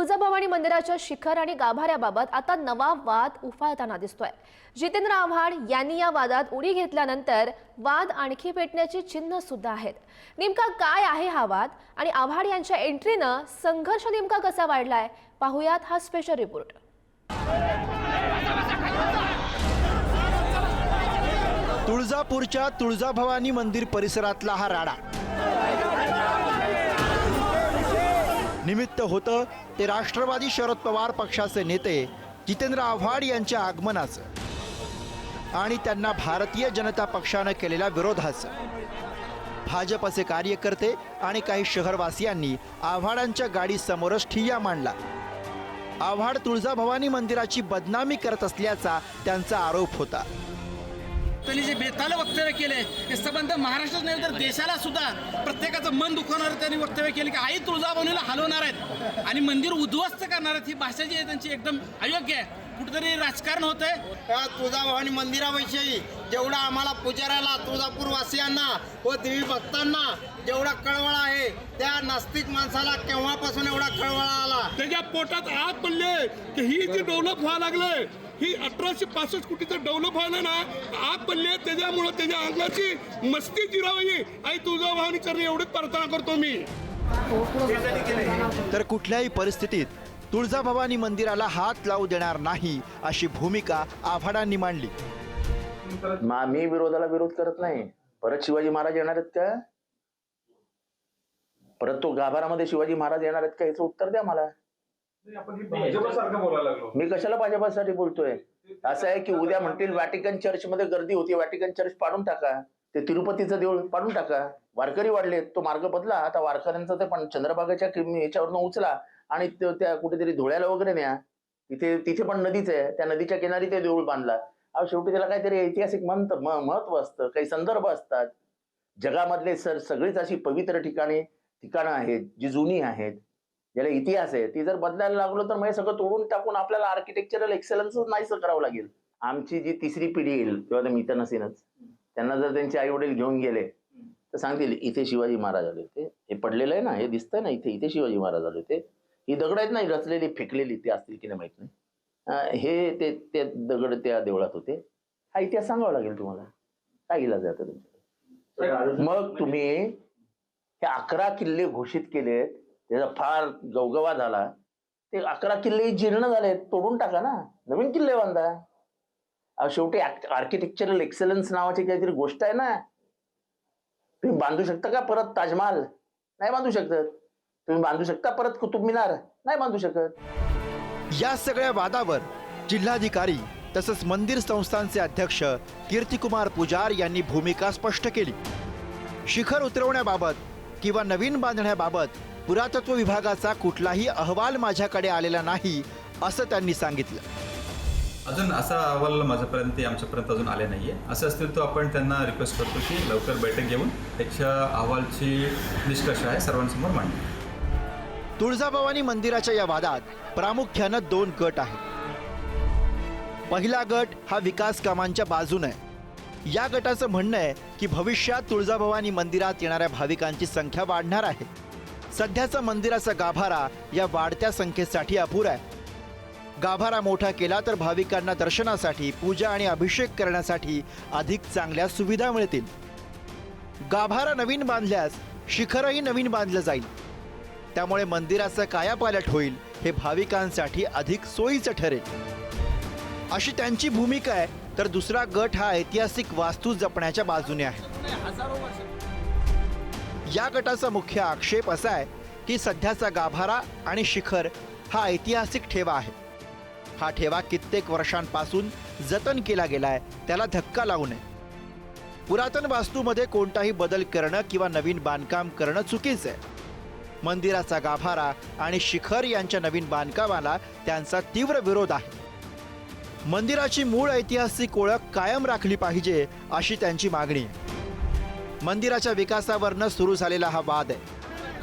तुळजाभवानी मंदिराच्या शिखर आणि गाभाऱ्याबाबत आता नवा वाद उफाळताना दिसतोय. जितेंद्र आव्हाड यांनी या वादात उडी घेतल्यानंतर वाद आणखी पेटण्याची चिन्ह सुद्धा आहेत. नेमका काय आहे हा वाद? आणि आव्हाड यांच्या एंट्रीनं संघर्ष नेमका कसा वाढलाय? पाहुयात हा स्पेशल रिपोर्ट तुळजापूरच्या तुळजाभवानी मंदिर परिसरातला हा राडा. निमित्त होतं ते राष्ट्रवादी शरद पवार पक्षाचे नेते जितेंद्र आव्हाड यांच्या आगमनाचं आणि त्यांना भारतीय जनता पक्षानं केलेल्या विरोधाचं. भाजपचे कार्यकर्ते आणि काही शहरवासियांनी आव्हाडांच्या गाडीसमोरच ठिय्या मांडला. आव्हाड तुळजाभवानी मंदिराची बदनामी करत असल्याचा त्यांचा आरोप होता. त्यांनी जे बेताल वक्तव्य केले ते संबंध महाराष्ट्रात नाही तर देशाला सुद्धा प्रत्येकाचं मन दुखवणार त्यांनी वक्तव्य केले की आई तुळजाभवानीला हलवणार आहेत. आणि मंदिर उद्ध्वस्त करणार आहेत ही भाषा जी आहे त्यांची एकदम अयोग्य आहे. कुठेतरी राजकारण होत आहे तुळजाभवानी मंदिराविषयी जेवढा आम्हाला पुजाऱ्याला तुळजापूरवासियांना व देवी भक्तांना जेवढा कळवळा आहे त्या नास्तिक माणसाला केव्हापासून एवढा कळवळा आला? त्याच्या पोटात आग पडले की ही जी डेव्हलप व्हायला लागले ही अठराशे पासष्ट कोटीचं डेव्हलप व्हायला ना आग पडले त्याच्यामुळं त्याच्या अंगाची मस्ती जिरावी. आई तुझा वाहनी करणे एवढीच प्रार्थना करतो मी. तर कुठल्याही परिस्थितीत तुळजाभवानी मंदिराला हात लावू देणार नाही अशी भूमिका आव्हाडांनी मांडली. मा मी विरोधाला विरोध करत नाही. परत शिवाजी महाराज येणार आहेत का? परत तो गाभारामध्ये शिवाजी महाराज येणार आहेत का? याचं उत्तर द्या मला. मी कशाला भाजपासाठी बोलतोय? असं आहे की उद्या म्हणतील व्हॅटिकन चर्च मध्ये गर्दी होती व्हॅटिकन चर्च पाडून टाका. ते तिरुपतीचं देऊळ पाडून टाका. वारकरी वाढलेत तो मार्ग बदला. आता वारकऱ्यांचा ते पण चंद्रभागाच्या याच्यावरनं उचला आणि तो त्या कुठेतरी धुळ्याला वगैरे न्या. तिथे तिथे पण नदीच आहे. त्या नदीच्या किनारी ते देऊळ बांधला. अहो शेवटी त्याला काहीतरी ऐतिहासिक मंत महत्त्व असतं. काही संदर्भ असतात. जगामधले सर सगळीच अशी पवित्र ठिकाणे ठिकाणं आहेत जी जुनी आहेत. ज्याला इतिहास आहे. ती जर बदलायला लागलो तर मग हे सगळं तोडून टाकून आपल्याला आर्किटेक्चरल एक्सलन्स नाहीसं करावं लागेल. आमची जी तिसरी पिढी येईल किंवा मी तर नसेनच त्यांना जर त्यांचे आई वडील घेऊन गेले तर सांगतील इथे शिवाजी महाराज आले होते. हे पडलेलं आहे ना हे दिसतंय ना इथे इथे शिवाजी महाराज आले होते. ही दगड आहेत ना रचलेली फेकलेली ते असतील की नाही माहीत नाही. हे ते ते दगड त्या देवळात होते. हा इतिहास सांगावा लागेल तुम्हाला. काय इलाज आहे आता तुमच्याकडे? मग तुम्ही हे अकरा किल्ले घोषित केलेत त्याचा फार गवगवा झाला. ते अकरा किल्ले जीर्ण झाले तोडून टाका ना. नवीन किल्ले बांधा. शेवटी आर्किटेक्चरल एक्सलन्स नावाची काहीतरी गोष्ट आहे ना. तुम्ही बांधू शकता का परत ताजमहाल? नाही बांधू शकत. तुम्ही बांधू शकता परत कुतुब मिनार? नाही बांधू शकत. या सगळ्या वादावर जिल्हाधिकारी तसंच मंदिर संस्थांचे अध्यक्ष कीर्तिकुमार पुजार यांनी भूमिका स्पष्ट केली. शिखर उतरवण्याबाबत किंवा नवीन बांधण्याबाबत पुरातत्व विभागाचा कुठलाही अहवाल माझ्याकडे आलेला नाही असं त्यांनी सांगितलं. अजून असा अहवाल माझ्यापर्यंत आमच्यापर्यंत अजून आले नाहीये. असं असतील तर आपण त्यांना रिक्वेस्ट करतो की लवकर बैठक घेऊन त्याच्या अहवालची निष्कर्ष आहे सर्वांसमोर मांडली तुळजाभवानी मंदिराच्या या वादात प्रामुख्यानं दोन गट आहेत. पहिला गट हा विकास कामांच्या बाजूने आहे. या गटाचं म्हणणं आहे की भविष्यात तुळजाभवानी मंदिरात येणाऱ्या भाविकांची संख्या वाढणार आहे. सध्याचा मंदिराचा गाभारा या वाढत्या संख्येसाठी अपुरा आहे. गाभारा मोठा केला तर भाविकांना दर्शनासाठी पूजा आणि अभिषेक करण्यासाठी अधिक चांगल्या सुविधा मिळतील. गाभारा नवीन बांधल्यास शिखरही नवीन बांधलं जाईल. त्यामुळे मंदिराचं कायापालट होईल हे भाविकांसाठी अधिक सोयीचं ठरेल. अशी त्यांची भूमिका आहे तर दुसरा गट हा ऐतिहासिक वास्तू जपण्याच्या बाजूने आहे. या गटाचा मुख्य आक्षेप असा आहे की सध्याचा गाभारा आणि शिखर हा ऐतिहासिक ठेवा आहे. हा ठेवा कित्येक वर्षांपासून जतन केला गेलाय त्याला धक्का लावू नये. पुरातन वास्तूमध्ये कोणताही बदल करणं किंवा नवीन बांधकाम करणं चुकीचं आहे. मंदिराचा गाभारा आणि शिखर यांच्या नवीन बांधकामाला त्यांचा तीव्र विरोध आहे. मंदिराची मूळ ऐतिहासिक ओळख कायम राखली पाहिजे अशी त्यांची मागणी आहे. मंदिराच्या विकासावरनं सुरू झालेला हा वाद आहे.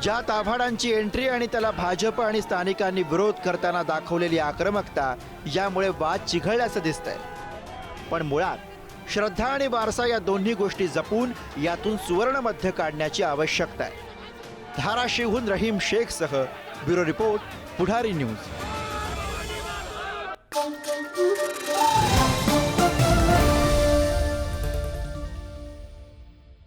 ज्यात आव्हाडांची एंट्री आणि त्याला भाजप आणि स्थानिकांनी विरोध करताना दाखवलेली आक्रमकता यामुळे वाद चिघळल्याचं दिसतंय. पण मुळात श्रद्धा आणि वारसा या दोन्ही गोष्टी जपून यातून सुवर्णमध्य काढण्याची आवश्यकता आहे. धाराशिवहून रहीम शेखसह ब्युरो रिपोर्ट पुढारी न्यूज.